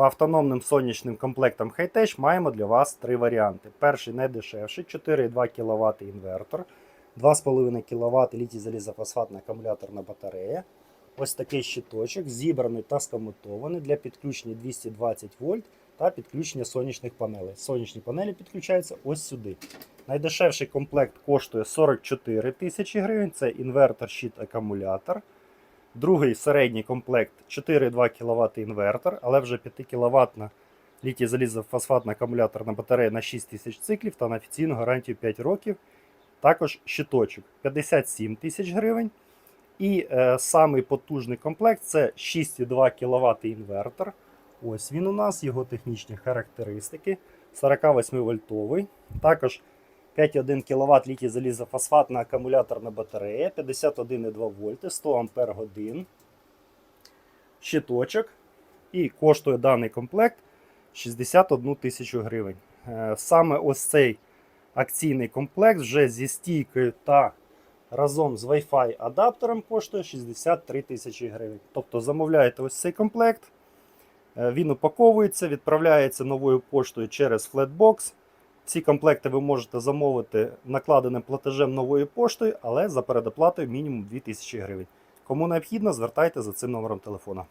По автономним сонячним комплектам Hightech маємо для вас три варіанти. Перший найдешевший 4,2 кВт інвертор, 2,5 кВт літій залізофосфатна акумуляторна батарея. Ось такий щиточок, зібраний та скомутований для підключення 220 вольт та підключення сонячних панелей. Сонячні панелі підключаються ось сюди. Найдешевший комплект коштує 44 тисячі гривень. Це інвертор, щит, акумулятор. Другий середній комплект 4,2 кВт інвертор, але вже 5 кВт літій залізофосфатна акумуляторна батарея на 6 тисяч циклів та на офіційну гарантію 5 років. Також щиточок 57 тисяч гривень. І е, самий потужний комплект це 6,2 кВт інвертор. Ось він у нас, його технічні характеристики. 48 вольтовий. Також 5,1 кВт літій залізофосфатна акумуляторна батарея, 51,2 вольти, 100 Ампер годин. Щиточок. І коштує даний комплект 61 тисячу гривень. Е, Саме ось цей акційний комплект вже зі стійкою та разом з Wi-Fi адаптером коштує 63 тисячі гривень. Тобто замовляєте ось цей комплект. е, Він упаковується, відправляється новою поштою через флетбокс. Ці комплекти ви можете замовити накладеним платежем новою поштою, але за передоплатою мінімум 2000 гривень. Кому необхідно, звертайте за цим номером телефона.